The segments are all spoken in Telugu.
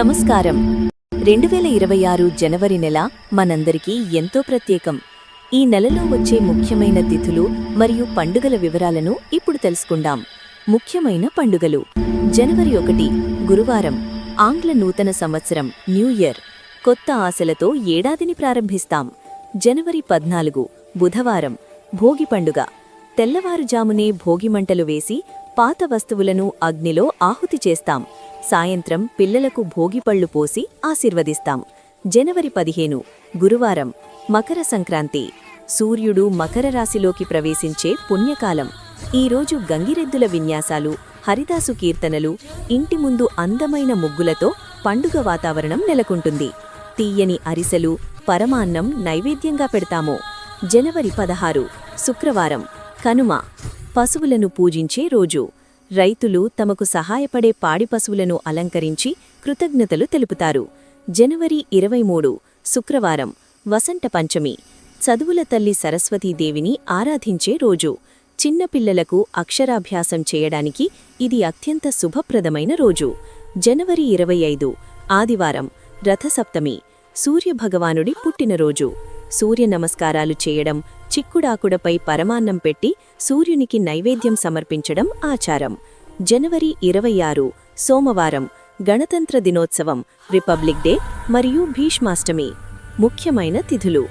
నమస్కారం. రెండు వేల ఇరవై ఆరు జనవరి నెల మనందరికీ ఎంతో ప్రత్యేకం. ఈ నెలలో వచ్చే ముఖ్యమైన తిథులు మరియు పండుగల వివరాలను ఇప్పుడు తెలుసుకుందాం. ముఖ్యమైన పండుగలు. జనవరి ఒకటి గురువారం ఆంగ్ల నూతన సంవత్సరం న్యూ ఇయర్. కొత్త ఆశలతో ఏడాదిని ప్రారంభిస్తాం. జనవరి పద్నాలుగు బుధవారం భోగి పండుగ. తెల్లవారుజామునే భోగిమంటలు వేసి పాత వస్తువులను అగ్నిలో ఆహుతి చేస్తాం. సాయంత్రం పిల్లలకు భోగిపళ్ళు పోసి ఆశీర్వదిస్తాం. జనవరి పదిహేను గురువారం మకర సంక్రాంతి. సూర్యుడు మకర రాశిలోకి ప్రవేశించే పుణ్యకాలం. ఈరోజు గంగిరెద్దుల విన్యాసాలు హరిదాసు కీర్తనలు ఇంటి ముందు అందమైన ముగ్గులతో పండుగ వాతావరణం నెలకొంటుంది. తీయని అరిసెలు పరమాన్నం నైవేద్యంగా పెడతాము. జనవరి పదహారు శుక్రవారం కనుమ. పశువులను పూజించే రోజు. రైతులు తమకు సహాయపడే పాడి పశువులను అలంకరించి కృతజ్ఞతలు తెలుపుతారు. జనవరి ఇరవై మూడు శుక్రవారం వసంత పంచమి. చదువుల తల్లి సరస్వతీదేవిని ఆరాధించే రోజు. చిన్నపిల్లలకు అక్షరాభ్యాసం చేయడానికి ఇది అత్యంత శుభప్రదమైన రోజు. జనవరి ఇరవై ఐదు ఆదివారం రథసప్తమి సూర్యభగవానుడి పుట్టినరోజు. సూర్య నమస్కారాలు చేయడం చిక్కుడాకుడపై పరమాన్నం పెట్టి సూర్యునికి నైవేద్యం సమర్పించడం ఆచారం. జనవరి ఇరవై ఆరు సోమవారం గణతంత్ర దినోత్సవం రిపబ్లిక్ డే మరియు భీష్మాష్టమి ముఖ్యమైన తిథులు.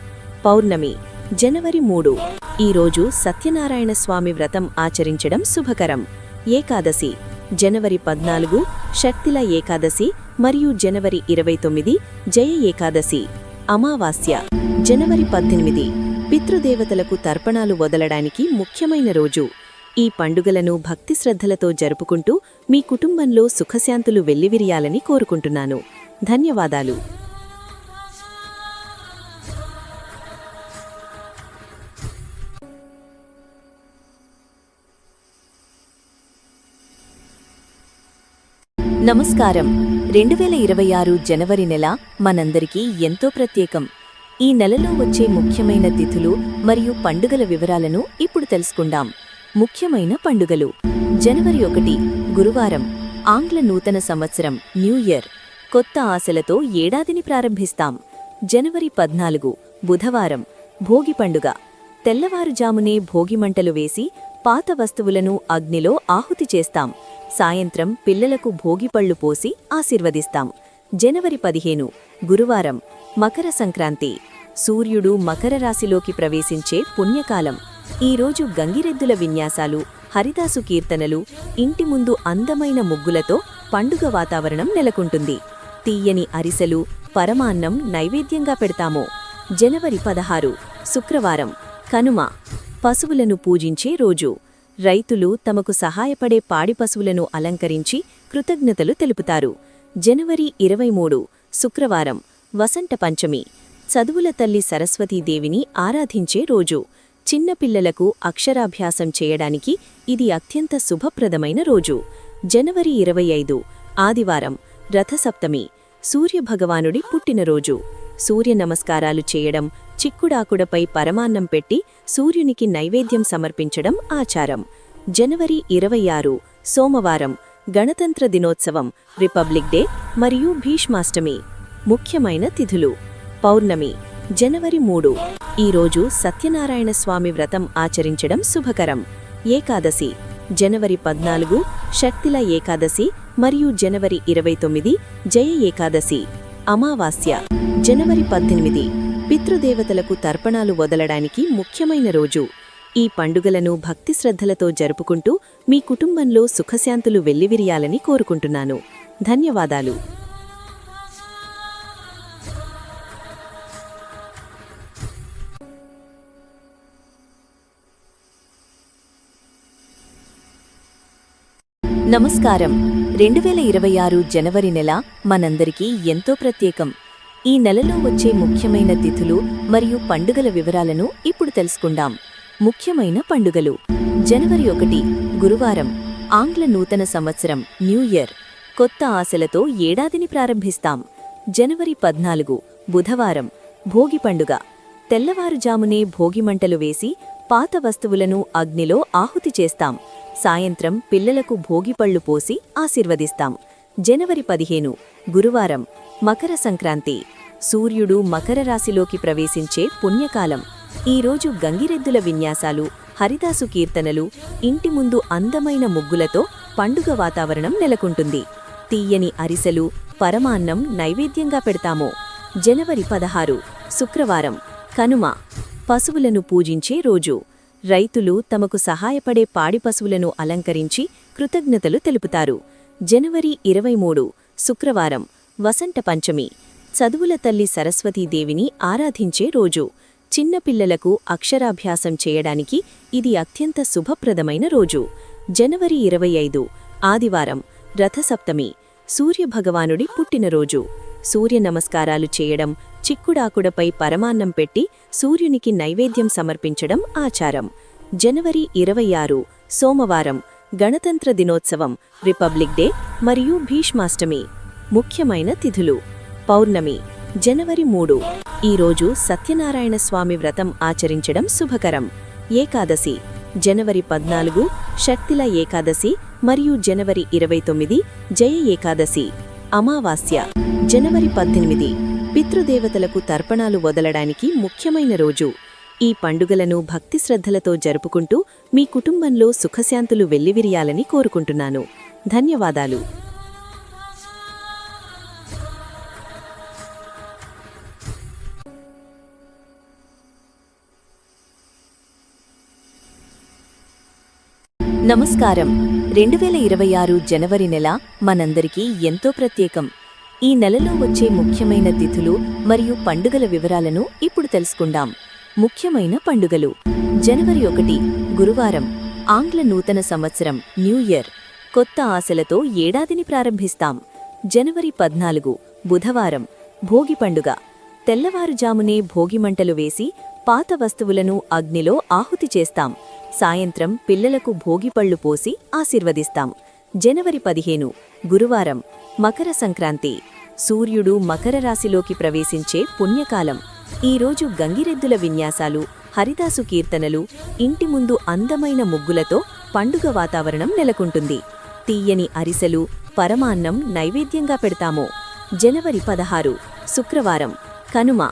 పౌర్ణమి జనవరి మూడు. ఈరోజు సత్యనారాయణ స్వామి వ్రతం ఆచరించడం శుభకరం. ఏకాదశి జనవరి పద్నాలుగు శక్తిల ఏకాదశి మరియు జనవరి ఇరవై తొమ్మిది జయ ఏకాదశి. అమావాస్య జనవరి పద్దెనిమిది. పితృదేవతలకు తర్పణాలు వదలడానికి ముఖ్యమైన రోజు. ఈ పండుగలను భక్తి శ్రద్ధలతో జరుపుకుంటూ మీ కుటుంబంలో సుఖశాంతులు వెల్లివిరియాలని కోరుకుంటున్నాను. ధన్యవాదాలు. నమస్కారం. రెండు వేల ఇరవై ఆరు జనవరి నెల మనందరికీ ఎంతో ప్రత్యేకం. ఈ నెలలో వచ్చే ముఖ్యమైన తిథులు మరియు పండుగల వివరాలను ఇప్పుడు తెలుసుకుందాం. ముఖ్యమైన పండుగలు. జనవరి ఒకటి గురువారం ఆంగ్ల నూతన సంవత్సరం న్యూ ఇయర్. కొత్త ఆశలతో ఏడాదిని ప్రారంభిస్తాం. జనవరి పద్నాలుగు బుధవారం భోగి పండుగ. తెల్లవారుజామునే భోగిమంటలు వేసి పాత వస్తువులను అగ్నిలో ఆహుతి చేస్తాం. సాయంత్రం పిల్లలకు భోగిపళ్ళు పోసి ఆశీర్వదిస్తాం. జనవరి పదిహేను గురువారం మకర సంక్రాంతి. సూర్యుడు మకర రాశిలోకి ప్రవేశించే పుణ్యకాలం. ఈరోజు గంగిరెద్దుల విన్యాసాలు హరిదాసు కీర్తనలు ఇంటి ముందు అందమైన ముగ్గులతో పండుగ వాతావరణం నెలకొంటుంది. తీయని అరిసెలు పరమాన్నం నైవేద్యంగా పెడతాము. జనవరి పదహారు శుక్రవారం కనుమ. పశువులను పూజించే రోజు. రైతులు తమకు సహాయపడే పాడి పశువులను అలంకరించి కృతజ్ఞతలు తెలుపుతారు. జనవరి ఇరవై మూడు శుక్రవారం వసంత పంచమి. చదువుల తల్లి సరస్వతీదేవిని ఆరాధించే రోజు. చిన్నపిల్లలకు అక్షరాభ్యాసం చేయడానికి ఇది అత్యంత శుభప్రదమైన రోజు. జనవరి ఇరవై ఐదు ఆదివారం రథసప్తమి సూర్యభగవానుడి పుట్టినరోజు సూర్య నమస్కారాలు చేయడం చిక్కుడాకుడపై పరమాన్నం పెట్టి సూర్యునికి నైవేద్యం సమర్పించడం ఆచారం. జనవరి ఇరవై ఆరు సోమవారం గణతంత్ర దినోత్సవం రిపబ్లిక్ డే మరియు భీష్మాష్టమి ముఖ్యమైన తిథులు. పౌర్ణమి జనవరి మూడు. ఈరోజు సత్యనారాయణ స్వామి వ్రతం ఆచరించడం శుభకరం. ఏకాదశి జనవరి పద్నాలుగు శక్తిల ఏకాదశి మరియు జనవరి ఇరవై తొమ్మిది జయ ఏకాదశి. అమావాస్య జనవరి పద్దెనిమిది. పితృదేవతలకు తర్పణాలు వదలడానికి ముఖ్యమైన రోజు. ఈ పండుగలను భక్తి శ్రద్ధలతో జరుపుకుంటూ మీ కుటుంబంలో సుఖశాంతులు వెల్లివిరియాలని కోరుకుంటున్నాను. ధన్యవాదాలు. నమస్కారం. రెండు వేల ఇరవై ఆరు జనవరి నెల మనందరికీ ఎంతో ప్రత్యేకం. ఈ నెలలో వచ్చే ముఖ్యమైన తిథులు మరియు పండుగల వివరాలను ఇప్పుడు తెలుసుకుందాం. ముఖ్యమైన పండుగలు. జనవరి ఒకటి గురువారం ఆంగ్ల నూతన సంవత్సరం న్యూ ఇయర్. కొత్త ఆశలతో ఏడాదిని ప్రారంభిస్తాం. జనవరి పద్నాలుగు బుధవారం భోగి పండుగ. తెల్లవారుజామునే భోగిమంటలు వేసి పాత వస్తువులను అగ్నిలో ఆహుతి చేస్తాం. సాయంత్రం పిల్లలకు భోగిపళ్ళు పోసి ఆశీర్వదిస్తాం. జనవరి పదిహేను గురువారం మకర సంక్రాంతి. సూర్యుడు మకర రాశిలోకి ప్రవేశించే పుణ్యకాలం. ఈరోజు గంగిరెద్దుల విన్యాసాలు హరిదాసు కీర్తనలు ఇంటి ముందు అందమైన ముగ్గులతో పండుగ వాతావరణం నెలకొంటుంది. తీయని అరిసెలు పరమాన్నం నైవేద్యంగా పెడతాము. జనవరి పదహారు శుక్రవారం కనుమ. పశువులను పూజించే రోజు. రైతులు తమకు సహాయపడే పాడి పశువులను అలంకరించి కృతజ్ఞతలు తెలుపుతారు. జనవరి ఇరవై మూడు శుక్రవారం వసంత పంచమి. చదువుల తల్లి సరస్వతీదేవిని ఆరాధించే రోజు. చిన్నపిల్లలకు అక్షరాభ్యాసం చేయడానికి ఇది అత్యంత శుభప్రదమైన రోజు. జనవరి ఇరవై ఐదు ఆదివారం రథసప్తమి సూర్యభగవానుడి పుట్టినరోజు. సూర్య నమస్కారాలు చేయడం చిక్కుడాకుడపై పరమాన్నం పెట్టి సూర్యునికి నైవేద్యం సమర్పించడం ఆచారం. జనవరి ఇరవై ఆరు సోమవారం గణతంత్ర దినోత్సవం రిపబ్లిక్ డే మరియు భీష్మాష్టమి ముఖ్యమైన తిథులు. పౌర్ణమి జనవరి మూడు. ఈరోజు సత్యనారాయణ స్వామి వ్రతం ఆచరించడం శుభకరం. ఏకాదశి జనవరి పద్నాలుగు శక్తిల ఏకాదశి మరియు జనవరి ఇరవై తొమ్మిది జయ ఏకాదశి. అమావాస్య జనవరి పద్దెనిమిది. పితృదేవతలకు తర్పణాలు వదలడానికి ముఖ్యమైన రోజు. ఈ పండుగలను భక్తి శ్రద్ధలతో జరుపుకుంటూ మీ కుటుంబంలో సుఖశాంతులు వెల్లివిరియాలని కోరుకుంటున్నాను. ధన్యవాదాలు. నమస్కారం. రెండు వేల ఇరవై ఆరు జనవరి నెల మనందరికీ ఎంతో ప్రత్యేకం. ఈ నెలలో వచ్చే ముఖ్యమైన తిథులు మరియు పండుగల వివరాలను ఇప్పుడు తెలుసుకుందాం. ముఖ్యమైన పండుగలు. జనవరి ఒకటి గురువారం ఆంగ్ల నూతన సంవత్సరం న్యూ ఇయర్. కొత్త ఆశలతో ఏడాదిని ప్రారంభిస్తాం. జనవరి పద్నాలుగు బుధవారం భోగి పండుగ. తెల్లవారుజామునే భోగిమంటలు వేసి పాత వస్తువులను అగ్నిలో ఆహుతి చేస్తాం. సాయంత్రం పిల్లలకు భోగిపళ్ళు పోసి ఆశీర్వదిస్తాం. జనవరి పదిహేను గురువారం మకర సంక్రాంతి. సూర్యుడు మకర రాశిలోకి ప్రవేశించే పుణ్యకాలం. ఈరోజు గంగిరెద్దుల విన్యాసాలు హరిదాసు కీర్తనలు ఇంటి ముందు అందమైన ముగ్గులతో పండుగ వాతావరణం నెలకొంటుంది. తీయని అరిసెలు పరమాన్నం నైవేద్యంగా పెడతాము. జనవరి పదహారు శుక్రవారం కనుమ.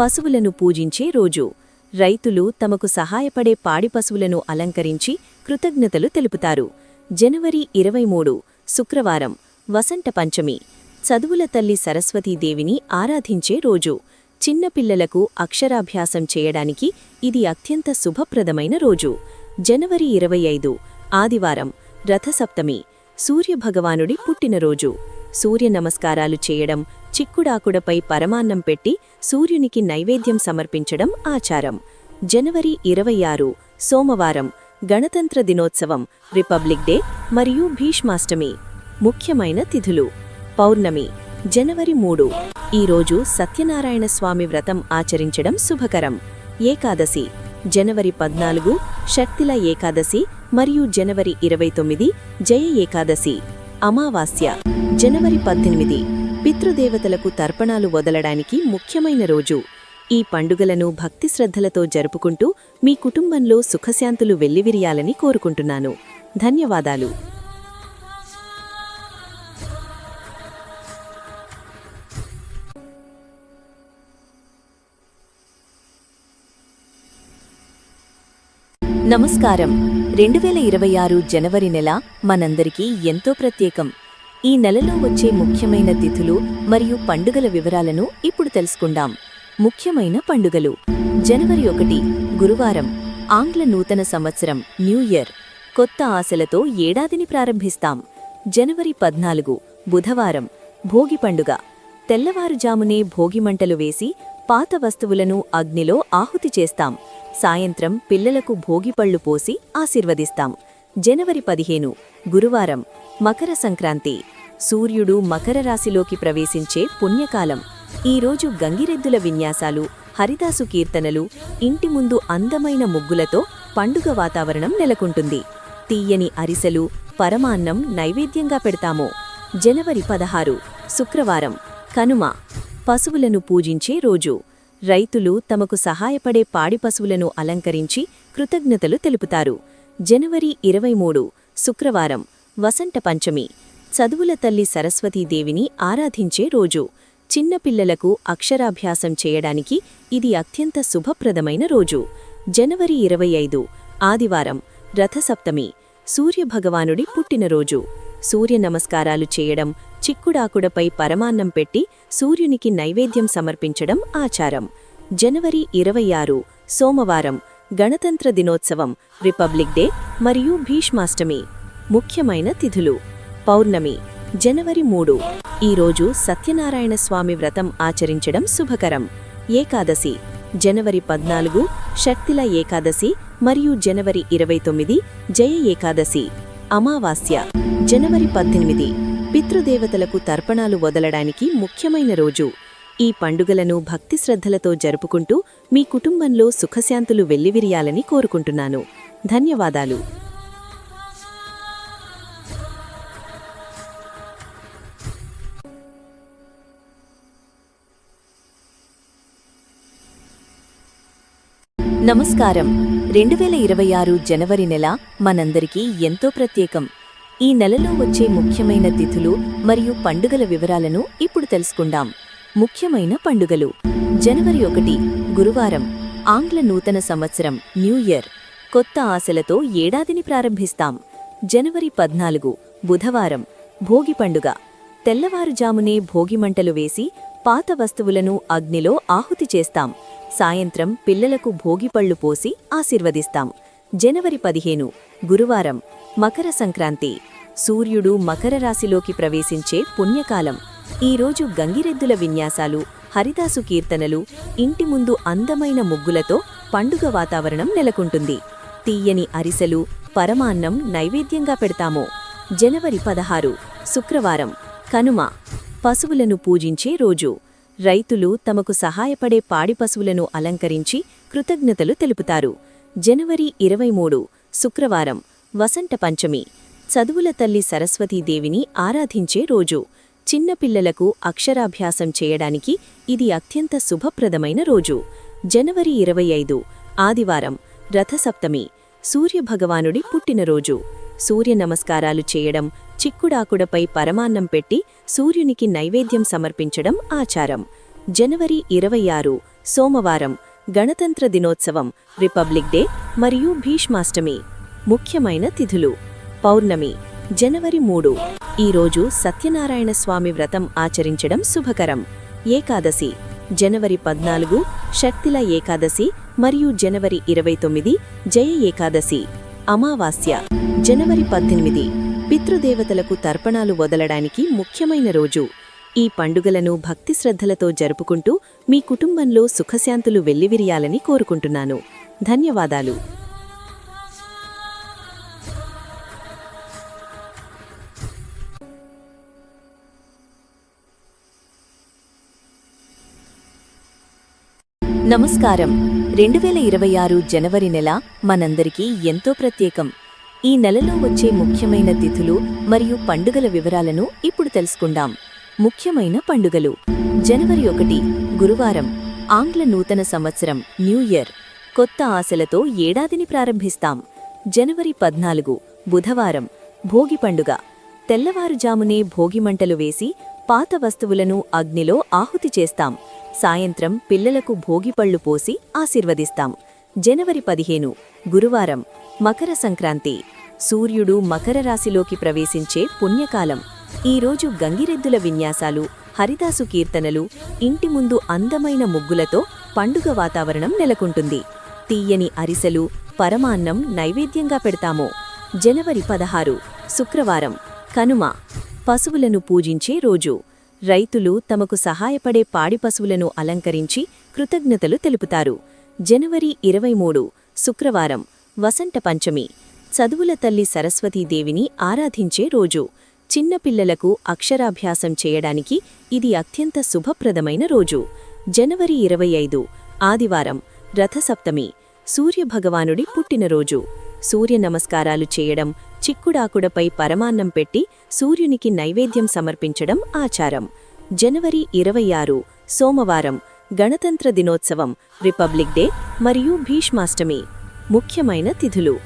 పశువులను పూజించే రోజు. రైతులు తమకు సహాయపడే పాడి పశువులను అలంకరించి కృతజ్ఞతలు తెలుపుతారు. జనవరి ఇరవై మూడు శుక్రవారం వసంత పంచమి. చదువుల తల్లి సరస్వతీదేవిని ఆరాధించే రోజు. చిన్నపిల్లలకు అక్షరాభ్యాసం చేయడానికి ఇది అత్యంత శుభప్రదమైన రోజు. జనవరి ఇరవై ఐదు ఆదివారం రథసప్తమి సూర్యభగవానుడి పుట్టినరోజు. సూర్య నమస్కారాలు చేయడం చిక్కుడాకుడపై పరమాన్నం పెట్టి సూర్యునికి నైవేద్యం సమర్పించడం ఆచారం. జనవరి ఇరవై ఆరు సోమవారం గణతంత్ర దినోత్సవం రిపబ్లిక్ డే మరియు భీష్మాష్టమి ముఖ్యమైన తిథులు. పౌర్ణమి జనవరి మూడు. ఈరోజు సత్యనారాయణ స్వామి వ్రతం ఆచరించడం శుభకరం. ఏకాదశి జనవరి పద్నాలుగు శక్తిల ఏకాదశి మరియు జనవరి ఇరవై తొమ్మిది జయ ఏకాదశి. అమావాస్య జనవరి పద్దెనిమిది. పితృదేవతలకు తర్పణాలు వదలడానికి ముఖ్యమైన రోజు. ఈ పండుగలను భక్తి శ్రద్ధలతో జరుపుకుంటూ మీ కుటుంబంలో సుఖశాంతులు వెల్లివిరియాలని కోరుకుంటున్నాను. ధన్యవాదాలు. నమస్కారం. రెండు వేల ఇరవై ఆరు జనవరి నెల మనందరికీ ఎంతో ప్రత్యేకం. ఈ నెలలో వచ్చే ముఖ్యమైన తిథులు మరియు పండుగల వివరాలను ఇప్పుడు తెలుసుకుందాం. ముఖ్యమైన పండుగలు. జనవరి ఒకటి గురువారం ఆంగ్ల నూతన సంవత్సరం న్యూ ఇయర్. కొత్త ఆశలతో ఏడాదిని ప్రారంభిస్తాం. జనవరి పద్నాలుగు బుధవారం భోగి పండుగ. తెల్లవారుజామునే భోగిమంటలు వేసి పాత వస్తువులను అగ్నిలో ఆహుతి చేస్తాం. సాయంత్రం పిల్లలకు భోగిపళ్ళు పోసి ఆశీర్వదిస్తాం. జనవరి పదిహేను గురువారం మకర సంక్రాంతి. సూర్యుడు మకర రాశిలోకి ప్రవేశించే పుణ్యకాలం. ఈరోజు గంగిరెద్దుల విన్యాసాలు హరిదాసు కీర్తనలు ఇంటి ముందు అందమైన ముగ్గులతో పండుగ వాతావరణం నెలకొంటుంది. తీయని అరిసెలు పరమాన్నం నైవేద్యంగా పెడతాము. జనవరి పదహారు శుక్రవారం కనుమ. పశువులను పూజించే రోజు. రైతులు తమకు సహాయపడే పాడి పశువులను అలంకరించి కృతజ్ఞతలు తెలుపుతారు. జనవరి ఇరవై మూడు శుక్రవారం వసంత పంచమి. చదువుల తల్లి సరస్వతీదేవిని ఆరాధించే రోజు. చిన్నపిల్లలకు అక్షరాభ్యాసం చేయడానికి ఇది అత్యంత శుభప్రదమైన రోజు. జనవరి ఇరవై ఐదు ఆదివారం రథసప్తమి సూర్యభగవానుడి పుట్టినరోజు సూర్య నమస్కారాలు చేయడం చిక్కుడాకుడపై పరమాన్నం పెట్టి సూర్యునికి నైవేద్యం సమర్పించడం ఆచారం. జనవరి ఇరవై ఆరు సోమవారం గణతంత్ర దినోత్సవం రిపబ్లిక్ డే మరియు భీష్మాష్టమి ముఖ్యమైన తిథులు. పౌర్ణమి జనవరి మూడు. ఈరోజు సత్యనారాయణ స్వామి వ్రతం ఆచరించడం శుభకరం. ఏకాదశి జనవరి పద్నాలుగు శక్తిల ఏకాదశి మరియు జనవరి ఇరవై తొమ్మిది జయ ఏకాదశి. అమావాస్య జనవరి పద్దెనిమిది. పితృదేవతలకు తర్పణాలు వదలడానికి ముఖ్యమైన రోజు. ఈ పండుగలను భక్తి శ్రద్ధలతో జరుపుకుంటూ మీ కుటుంబంలో సుఖశాంతులు వెల్లివిరియాలని కోరుకుంటున్నాను. ధన్యవాదాలు. నమస్కారం. రెండు వేల ఇరవై ఆరు జనవరి నెల మనందరికీ ఎంతో ప్రత్యేకం. ఈ నెలలో వచ్చే ముఖ్యమైన తిథులు మరియు పండుగల వివరాలను ఇప్పుడు తెలుసుకుందాం. ముఖ్యమైన పండుగలు. జనవరి ఒకటి గురువారం ఆంగ్ల నూతన సంవత్సరం న్యూ ఇయర్. కొత్త ఆశలతో ఏడాదిని ప్రారంభిస్తాం. జనవరి పద్నాలుగు బుధవారం భోగి పండుగ. తెల్లవారుజామునే భోగిమంటలు వేసి పాత వస్తువులను అగ్నిలో ఆహుతి చేస్తాం. సాయంత్రం పిల్లలకు భోగిపళ్ళు పోసి ఆశీర్వదిస్తాం. జనవరి పదిహేను గురువారం మకర సంక్రాంతి. సూర్యుడు మకర రాశిలోకి ప్రవేశించే పుణ్యకాలం. ఈరోజు గంగిరెద్దుల విన్యాసాలు హరిదాసు కీర్తనలు ఇంటి ముందు అందమైన ముగ్గులతో పండుగ వాతావరణం నెలకొంటుంది. తీయని అరిసెలు పరమాన్నం నైవేద్యంగా పెడతాము. జనవరి పదహారు శుక్రవారం కనుమ. పశువులను పూజించే రోజు. రైతులు తమకు సహాయపడే పాడి పశువులను అలంకరించి కృతజ్ఞతలు తెలుపుతారు. జనవరి ఇరవై మూడు శుక్రవారం వసంత పంచమి. చదువుల తల్లి సరస్వతీదేవిని ఆరాధించే రోజు. చిన్నపిల్లలకు అక్షరాభ్యాసం చేయడానికి ఇది అత్యంత శుభప్రదమైన రోజు. జనవరి ఇరవై ఐదు ఆదివారం రథసప్తమి సూర్యభగవానుడి పుట్టినరోజు. సూర్య నమస్కారాలు చేయడం చిక్కుడాకుడపై పరమాన్నం పెట్టి సూర్యునికి నైవేద్యం సమర్పించడం ఆచారం. జనవరి ఇరవై ఆరు సోమవారం గణతంత్ర దినోత్సవం రిపబ్లిక్ డే మరియు భీష్మాష్టమి ముఖ్యమైన తిథులు. పౌర్ణమి జనవరి మూడు. ఈరోజు సత్యనారాయణ స్వామి వ్రతం ఆచరించడం శుభకరం. ఏకాదశి. జనవరి పద్నాలుగు శక్తిల ఏకాదశి మరియు జనవరి ఇరవై తొమ్మిది జయ ఏకాదశి. అమావాస్య. జనవరి పద్దెనిమిది. పితృదేవతలకు తర్పణాలు వదలడానికి ముఖ్యమైన రోజు. ఈ పండుగలను భక్తి శ్రద్ధలతో జరుపుకుంటూ మీ కుటుంబంలో సుఖశాంతులు వెల్లివిరియాలని కోరుకుంటున్నాను. ధన్యవాదాలు. నమస్కారం. రెండు వేల ఇరవై ఆరు జనవరి నెల మనందరికీ ఎంతో ప్రత్యేకం. ఈ నెలలో వచ్చే ముఖ్యమైన తిథులు మరియు పండుగల వివరాలను ఇప్పుడు తెలుసుకుందాం. ముఖ్యమైన పండుగలు. జనవరి ఒకటి గురువారం ఆంగ్ల నూతన సంవత్సరం న్యూ ఇయర్. కొత్త ఆశలతో ఏడాదిని ప్రారంభిస్తాం. జనవరి పద్నాలుగు బుధవారం భోగి పండుగ. తెల్లవారుజామునే భోగిమంటలు వేసి పాత వస్తువులను అగ్నిలో ఆహుతి చేస్తాం. సాయంత్రం పిల్లలకు భోగిపళ్ళు పోసి ఆశీర్వదిస్తాం. జనవరి పదిహేను గురువారం మకర సంక్రాంతి. సూర్యుడు మకర రాశిలోకి ప్రవేశించే పుణ్యకాలం. ఈరోజు గంగిరెద్దుల విన్యాసాలు హరిదాసు కీర్తనలు ఇంటి ముందు అందమైన ముగ్గులతో పండుగ వాతావరణం నెలకొంటుంది. తీయని అరిసెలు పరమాన్నం నైవేద్యంగా పెడతాము. జనవరి పదహారు శుక్రవారం కనుమ పశువులను పూజించే రోజు. రైతులు తమకు సహాయపడే పాడి పశువులను అలంకరించి కృతజ్ఞతలు తెలుపుతారు. జనవరి ఇరవై మూడు శుక్రవారం వసంత పంచమి. చదువుల తల్లి సరస్వతీదేవిని ఆరాధించే రోజు. చిన్నపిల్లలకు అక్షరాభ్యాసం చేయడానికి ఇది అత్యంత శుభప్రదమైన రోజు. జనవరి ఇరవై ఐదు ఆదివారం రథసప్తమి సూర్యభగవానుడి పుట్టినరోజు. సూర్య నమస్కారాలు చేయడం చిక్కుడాకుడపై పరమాన్నం పెట్టి సూర్యునికి నైవేద్యం సమర్పించడం ఆచారం. జనవరి ఇరవై ఆరు సోమవారం గణతంత్ర దినోత్సవం రిపబ్లిక్ డే మరియు భీష్మాష్టమి ముఖ్యమైన తిథులు.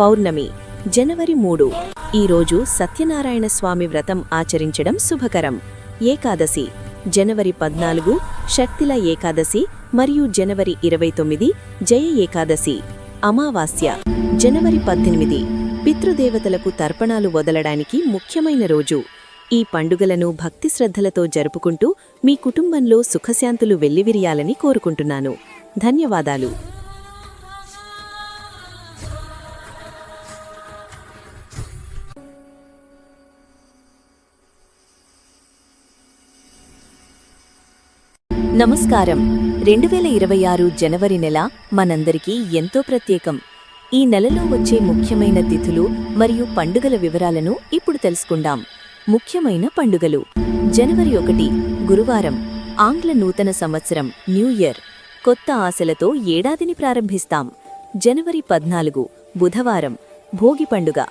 పౌర్ణమి జనవరి మూడు. ఈరోజు సత్యనారాయణ స్వామి వ్రతం ఆచరించడం శుభకరం. ఏకాదశి జనవరి పద్నాలుగు శక్తిల ఏకాదశి మరియు జనవరి ఇరవై తొమ్మిది జయ ఏకాదశి. అమావాస్య జనవరి పద్దెనిమిది. పితృదేవతలకు తర్పణాలు వదలడానికి ముఖ్యమైన రోజు. ఈ పండుగలను భక్తి శ్రద్ధలతో జరుపుకుంటూ మీ కుటుంబంలో సుఖశాంతులు వెల్లివిరియాలని కోరుకుంటున్నాను. ధన్యవాదాలు. నమస్కారం. రెండు వేల ఇరవై ఆరు జనవరి నెల మనందరికీ ఎంతో ప్రత్యేకం. ఈ నెలలో వచ్చే ముఖ్యమైన తిథులు మరియు పండుగల వివరాలను ఇప్పుడు తెలుసుకుందాం. ముఖ్యమైన పండుగలు. జనవరి ఒకటి గురువారం ఆంగ్ల నూతన సంవత్సరం న్యూ ఇయర్. కొత్త ఆశలతో ఏడాదిని ప్రారంభిస్తాం. జనవరి పద్నాలుగు బుధవారం భోగి పండుగ.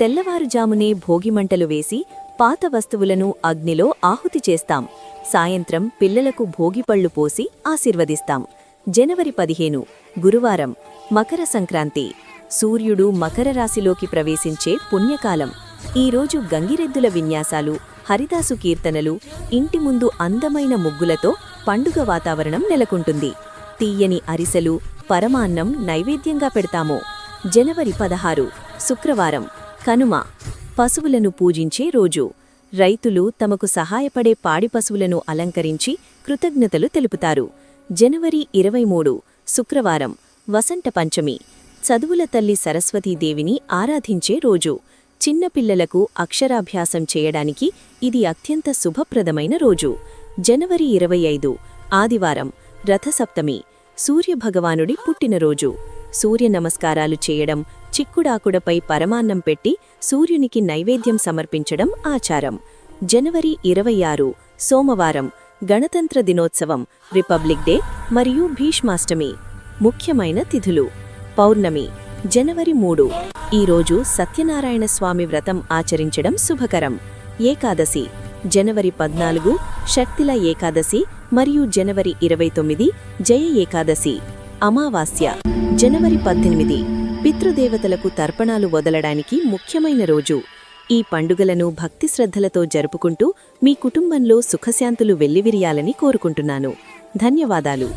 తెల్లవారుజామునే భోగిమంటలు వేసి పాత వస్తువులను అగ్నిలో ఆహుతి చేస్తాం. సాయంత్రం పిల్లలకు భోగిపళ్ళు పోసి ఆశీర్వదిస్తాం. జనవరి పదిహేను గురువారం మకర సంక్రాంతి. సూర్యుడు మకర రాశిలోకి ప్రవేశించే పుణ్యకాలం. ఈరోజు గంగిరెద్దుల విన్యాసాలు హరిదాసు కీర్తనలు ఇంటి ముందు అందమైన ముగ్గులతో పండుగ వాతావరణం నెలకొంటుంది. తీయని అరిసెలు పరమాన్నం నైవేద్యంగా పెడతాము. జనవరి పదహారు శుక్రవారం కనుమ. పశువులను పూజించే రోజు. రైతులు తమకు సహాయపడే పాడి పశువులను అలంకరించి కృతజ్ఞతలు తెలుపుతారు. జనవరి ఇరవై మూడు శుక్రవారం వసంత పంచమి. చదువుల తల్లి సరస్వతీదేవిని ఆరాధించే రోజు. చిన్నపిల్లలకు అక్షరాభ్యాసం చేయడానికి ఇది అత్యంత శుభప్రదమైన రోజు. జనవరి ఇరవై ఐదు ఆదివారం రథసప్తమి సూర్యభగవానుడి పుట్టినరోజు సూర్య నమస్కారాలు చేయడం చిక్కుడాకుడపై పరమాన్నం పెట్టి సూర్యునికి నైవేద్యం సమర్పించడం ఆచారం. జనవరి ఇరవై ఆరు సోమవారం గణతంత్ర దినోత్సవం రిపబ్లిక్ డే మరియు భీష్మాష్టమి ముఖ్యమైన తిథులు. పౌర్ణమి జనవరి మూడు. ఈరోజు సత్యనారాయణ స్వామి వ్రతం ఆచరించడం శుభకరం. ఏకాదశి జనవరి పద్నాలుగు శక్తిల ఏకాదశి మరియు జనవరి ఇరవై తొమ్మిది జయ ఏకాదశి. అమావాస్య జనవరి పద్దెనిమిది. పితృదేవతలకు తర్పణాలు వదలడానికి ముఖ్యమైన రోజు. ఈ పండుగలను భక్తి శ్రద్ధలతో జరుపుకుంటూ మీ కుటుంబంలో సుఖశాంతులు వెల్లివిరియాలని కోరుకుంటున్నాను. ధన్యవాదాలు.